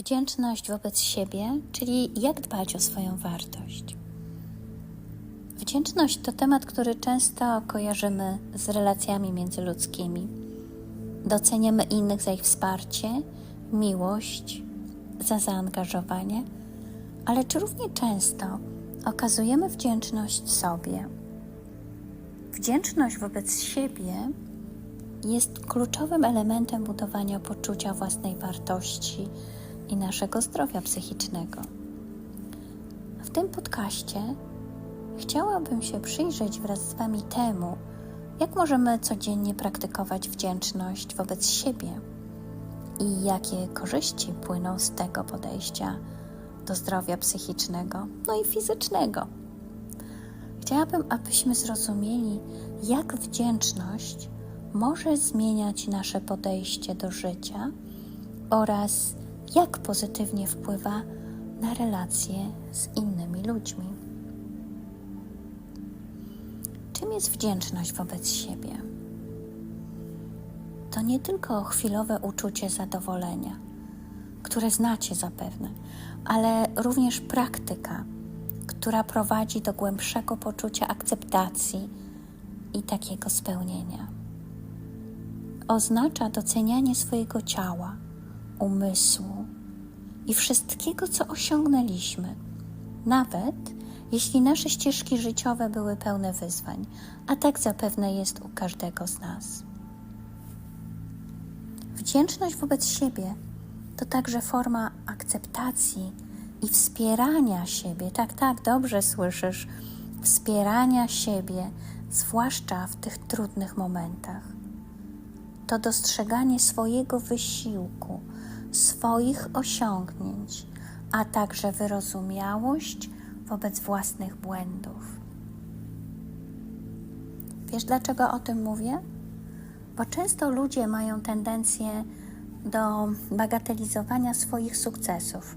Wdzięczność wobec siebie, czyli jak dbać o swoją wartość. Wdzięczność to temat, który często kojarzymy z relacjami międzyludzkimi. Doceniamy innych za ich wsparcie, miłość, za zaangażowanie, ale czy równie często okazujemy wdzięczność sobie? Wdzięczność wobec siebie jest kluczowym elementem budowania poczucia własnej wartości i naszego zdrowia psychicznego. W tym podcaście chciałabym się przyjrzeć wraz z Wami temu, jak możemy codziennie praktykować wdzięczność wobec siebie i jakie korzyści płyną z tego podejścia do zdrowia psychicznego, no i fizycznego. Chciałabym, abyśmy zrozumieli, jak wdzięczność może zmieniać nasze podejście do życia oraz jak pozytywnie wpływa na relacje z innymi ludźmi. Czym jest wdzięczność wobec siebie? To nie tylko chwilowe uczucie zadowolenia, które znacie zapewne, ale również praktyka, która prowadzi do głębszego poczucia akceptacji i takiego spełnienia. Oznacza docenianie swojego ciała, umysłu i wszystkiego, co osiągnęliśmy, nawet jeśli nasze ścieżki życiowe były pełne wyzwań, a tak zapewne jest u każdego z nas. Wdzięczność wobec siebie to także forma akceptacji i wspierania siebie. Tak, tak, dobrze słyszysz. Wspierania siebie, zwłaszcza w tych trudnych momentach. To dostrzeganie swojego wysiłku, swoich osiągnięć, a także wyrozumiałość wobec własnych błędów. Wiesz, dlaczego o tym mówię? Bo często ludzie mają tendencję do bagatelizowania swoich sukcesów,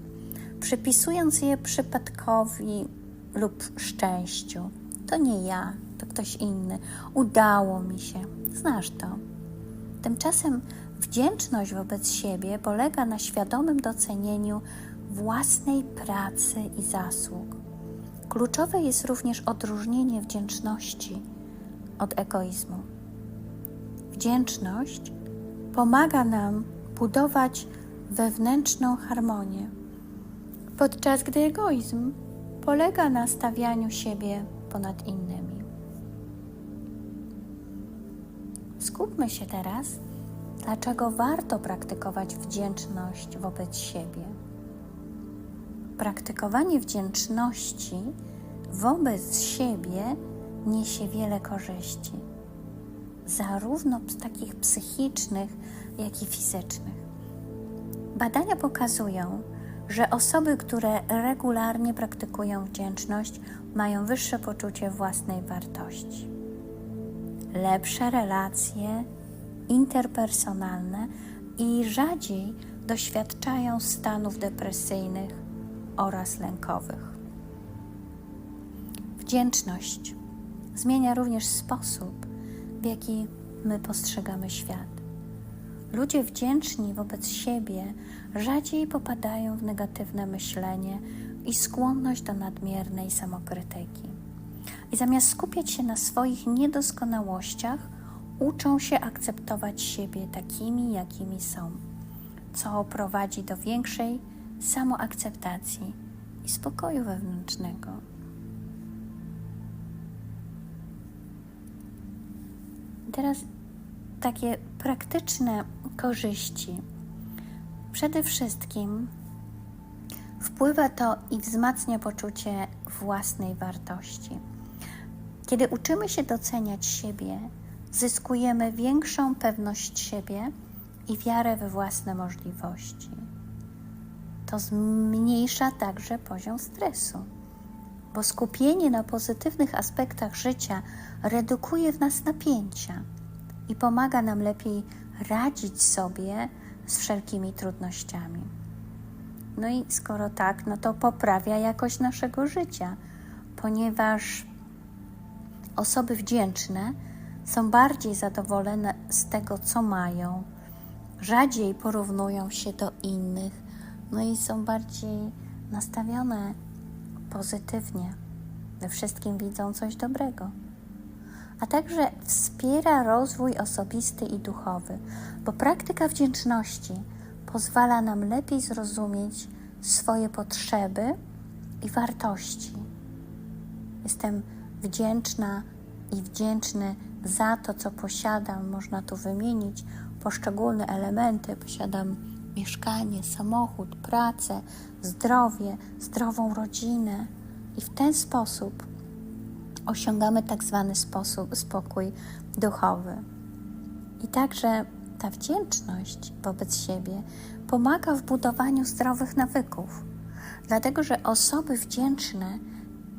przypisując je przypadkowi lub szczęściu. To nie ja, to ktoś inny. Udało mi się. Znasz to. Tymczasem wdzięczność wobec siebie polega na świadomym docenieniu własnej pracy i zasług. Kluczowe jest również odróżnienie wdzięczności od egoizmu. Wdzięczność pomaga nam budować wewnętrzną harmonię, podczas gdy egoizm polega na stawianiu siebie ponad innymi. Skupmy się teraz, dlaczego warto praktykować wdzięczność wobec siebie. Praktykowanie wdzięczności wobec siebie niesie wiele korzyści, zarówno takich psychicznych, jak i fizycznych. Badania pokazują, że osoby, które regularnie praktykują wdzięczność, mają wyższe poczucie własnej wartości, lepsze relacje interpersonalne i rzadziej doświadczają stanów depresyjnych oraz lękowych. Wdzięczność zmienia również sposób, w jaki my postrzegamy świat. Ludzie wdzięczni wobec siebie rzadziej popadają w negatywne myślenie i skłonność do nadmiernej samokrytyki. I zamiast skupiać się na swoich niedoskonałościach, uczą się akceptować siebie takimi, jakimi są, co prowadzi do większej samoakceptacji i spokoju wewnętrznego. Teraz takie praktyczne korzyści. Przede wszystkim wpływa to i wzmacnia poczucie własnej wartości. Kiedy uczymy się doceniać siebie, zyskujemy większą pewność siebie i wiarę we własne możliwości. To zmniejsza także poziom stresu, bo skupienie na pozytywnych aspektach życia redukuje w nas napięcia i pomaga nam lepiej radzić sobie z wszelkimi trudnościami. No i skoro tak, no to poprawia jakość naszego życia, ponieważ osoby wdzięczne są bardziej zadowolone z tego, co mają, rzadziej porównują się do innych, no i są bardziej nastawione pozytywnie. We wszystkim widzą coś dobrego. A także wspiera rozwój osobisty i duchowy, bo praktyka wdzięczności pozwala nam lepiej zrozumieć swoje potrzeby i wartości. Jestem wdzięczna i wdzięczny za to, co posiadam. Można tu wymienić poszczególne elementy. Posiadam mieszkanie, samochód, pracę, zdrowie, zdrową rodzinę. I w ten sposób osiągamy tak zwany sposób, spokój duchowy. I także ta wdzięczność wobec siebie pomaga w budowaniu zdrowych nawyków, dlatego że osoby wdzięczne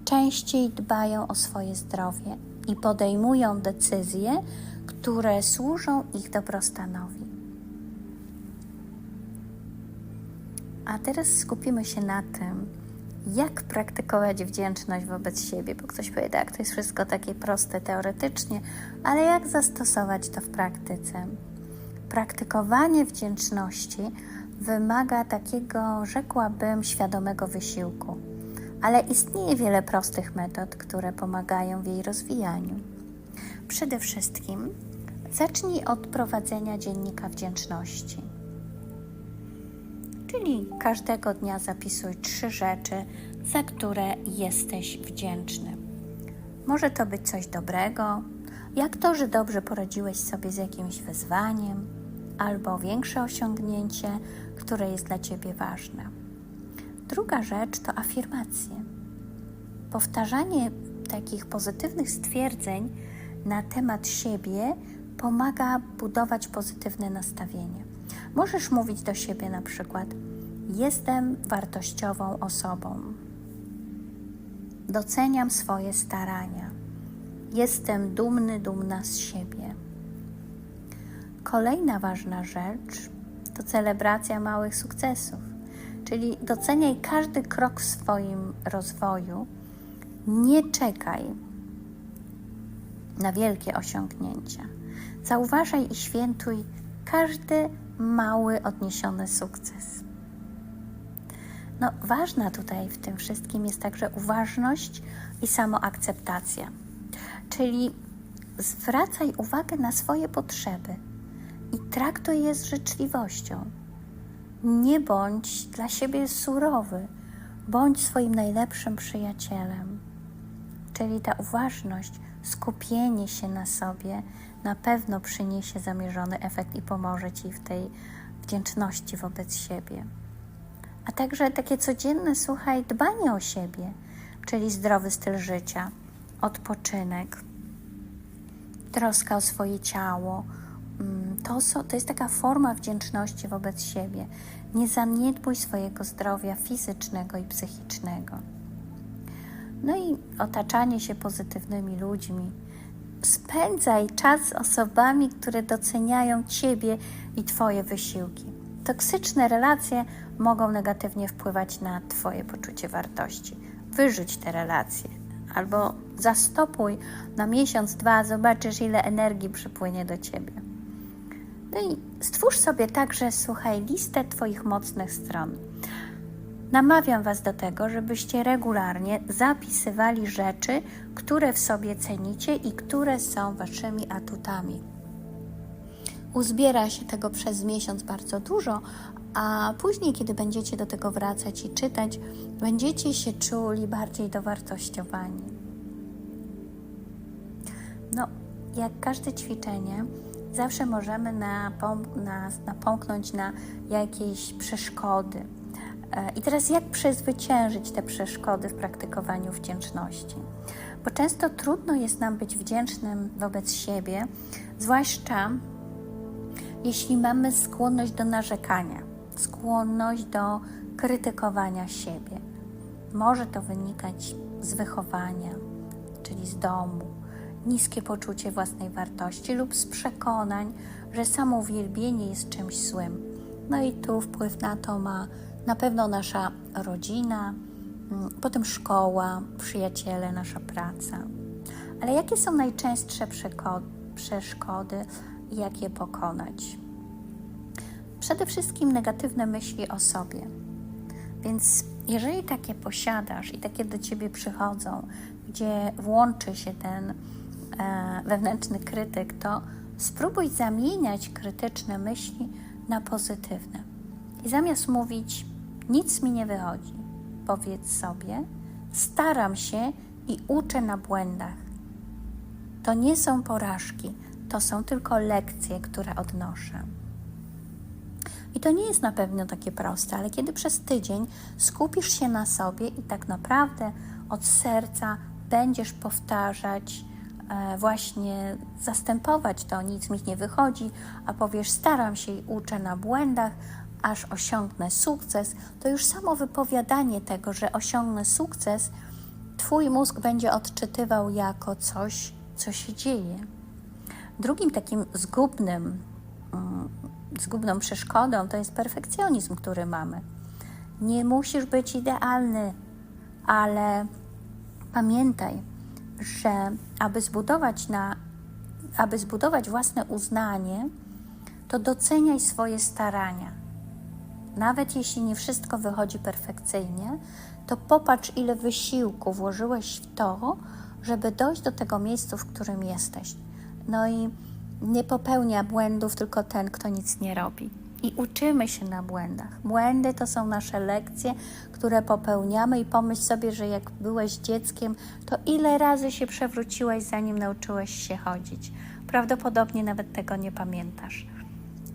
częściej dbają o swoje zdrowie i podejmują decyzje, które służą ich dobrostanowi. A teraz skupimy się na tym, jak praktykować wdzięczność wobec siebie, bo ktoś powie, tak, to jest wszystko takie proste teoretycznie, ale jak zastosować to w praktyce? Praktykowanie wdzięczności wymaga takiego, rzekłabym, świadomego wysiłku, ale istnieje wiele prostych metod, które pomagają w jej rozwijaniu. Przede wszystkim zacznij od prowadzenia dziennika wdzięczności. Czyli każdego dnia zapisuj trzy rzeczy, za które jesteś wdzięczny. Może to być coś dobrego, jak to, że dobrze poradziłeś sobie z jakimś wyzwaniem, albo większe osiągnięcie, które jest dla ciebie ważne. Druga rzecz to afirmacje. Powtarzanie takich pozytywnych stwierdzeń na temat siebie pomaga budować pozytywne nastawienie. Możesz mówić do siebie na przykład: Jestem wartościową osobą. Doceniam swoje starania. Jestem dumny, dumna z siebie. Kolejna ważna rzecz to celebracja małych sukcesów, czyli doceniaj każdy krok w swoim rozwoju. Nie czekaj na wielkie osiągnięcia. Zauważaj i świętuj każdy mały, odniesiony sukces. No, ważna tutaj w tym wszystkim jest także uważność i samoakceptacja. Czyli zwracaj uwagę na swoje potrzeby i traktuj je z życzliwością. Nie bądź dla siebie surowy, bądź swoim najlepszym przyjacielem. Czyli ta uważność, skupienie się na sobie na pewno przyniesie zamierzony efekt i pomoże Ci w tej wdzięczności wobec siebie. A także takie codzienne, słuchaj, dbanie o siebie, czyli zdrowy styl życia, odpoczynek, troska o swoje ciało. To, to jest taka forma wdzięczności wobec siebie. Nie zaniedbuj swojego zdrowia fizycznego i psychicznego. No i otaczanie się pozytywnymi ludźmi. Spędzaj czas z osobami, które doceniają Ciebie i Twoje wysiłki. Toksyczne relacje mogą negatywnie wpływać na Twoje poczucie wartości. Wyrzuć te relacje albo zastopuj na miesiąc, dwa, zobaczysz, ile energii przypłynie do Ciebie. No i stwórz sobie także, słuchaj, listę Twoich mocnych stron. Namawiam Was do tego, żebyście regularnie zapisywali rzeczy, które w sobie cenicie i które są Waszymi atutami. Uzbiera się tego przez miesiąc bardzo dużo, a później, kiedy będziecie do tego wracać i czytać, będziecie się czuli bardziej dowartościowani. No, jak każde ćwiczenie, zawsze możemy napom- na, napomknąć na jakieś przeszkody. E, I teraz, jak przezwyciężyć te przeszkody w praktykowaniu wdzięczności? Bo często trudno jest nam być wdzięcznym wobec siebie, zwłaszcza jeśli mamy skłonność do narzekania, skłonność do krytykowania siebie. Może to wynikać z wychowania, czyli z domu, niskie poczucie własnej wartości lub z przekonań, że samo uwielbienie jest czymś złym. No i tu wpływ na to ma na pewno nasza rodzina, mm, potem szkoła, przyjaciele, nasza praca. Ale jakie są najczęstsze przeszkody i jak je pokonać? Przede wszystkim negatywne myśli o sobie. Więc jeżeli takie posiadasz i takie do ciebie przychodzą, gdzie włączy się ten wewnętrzny krytyk, to spróbuj zamieniać krytyczne myśli na pozytywne. I zamiast mówić, nic mi nie wychodzi, powiedz sobie, staram się i uczę na błędach. To nie są porażki, to są tylko lekcje, które odnoszę. I to nie jest na pewno takie proste, ale kiedy przez tydzień skupisz się na sobie i tak naprawdę od serca będziesz powtarzać, e, właśnie zastępować to, nic mi nie wychodzi, a powiesz, staram się i uczę na błędach, aż osiągnę sukces, to już samo wypowiadanie tego, że osiągnę sukces, Twój mózg będzie odczytywał jako coś, co się dzieje. Drugim takim zgubnym, mm, zgubną przeszkodą to jest perfekcjonizm, który mamy. Nie musisz być idealny, ale pamiętaj, że aby zbudować, na, aby zbudować własne uznanie, to doceniaj swoje starania. Nawet jeśli nie wszystko wychodzi perfekcyjnie, to popatrz, ile wysiłku włożyłeś w to, żeby dojść do tego miejsca, w którym jesteś. No i nie popełnia błędów tylko ten, kto nic nie robi. I uczymy się na błędach. Błędy to są nasze lekcje, które popełniamy, i pomyśl sobie, że jak byłeś dzieckiem, to ile razy się przewróciłeś, zanim nauczyłeś się chodzić. Prawdopodobnie nawet tego nie pamiętasz.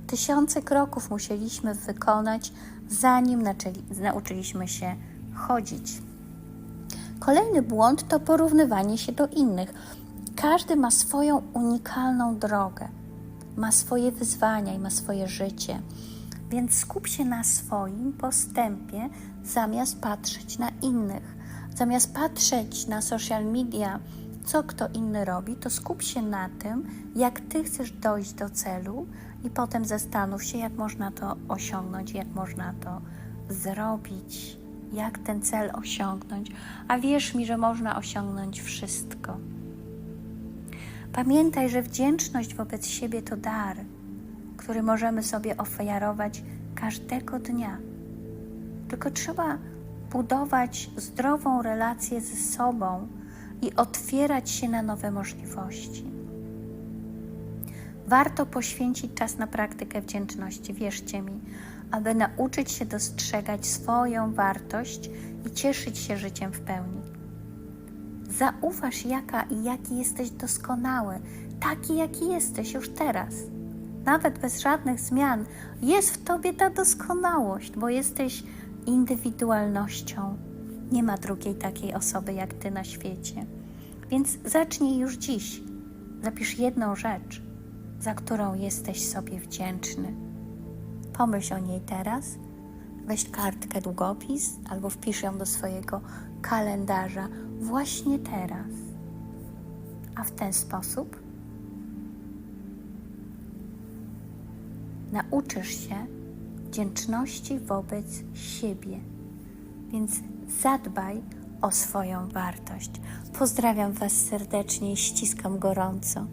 Tysiące kroków musieliśmy wykonać, zanim naczęli, nauczyliśmy się chodzić. Kolejny błąd to porównywanie się do innych. Każdy ma swoją unikalną drogę, ma swoje wyzwania i ma swoje życie. Więc skup się na swoim postępie, zamiast patrzeć na innych. Zamiast patrzeć na social media, co kto inny robi, to skup się na tym, jak ty chcesz dojść do celu, i potem zastanów się, jak można to osiągnąć, jak można to zrobić, jak ten cel osiągnąć. A wierz mi, że można osiągnąć wszystko. Pamiętaj, że wdzięczność wobec siebie to dar, który możemy sobie ofiarować każdego dnia. Tylko trzeba budować zdrową relację ze sobą i otwierać się na nowe możliwości. Warto poświęcić czas na praktykę wdzięczności, wierzcie mi, aby nauczyć się dostrzegać swoją wartość i cieszyć się życiem w pełni. Zauważ, jaka i jaki jesteś doskonały, taki, jaki jesteś już teraz. Nawet bez żadnych zmian jest w tobie ta doskonałość, bo jesteś indywidualnością. Nie ma drugiej takiej osoby jak ty na świecie. Więc zacznij już dziś. Zapisz jedną rzecz, za którą jesteś sobie wdzięczny. Pomyśl o niej teraz. Weź kartkę, długopis albo wpisz ją do swojego kalendarza właśnie teraz. A w ten sposób nauczysz się wdzięczności wobec siebie. Więc zadbaj o swoją wartość. Pozdrawiam Was serdecznie i ściskam gorąco.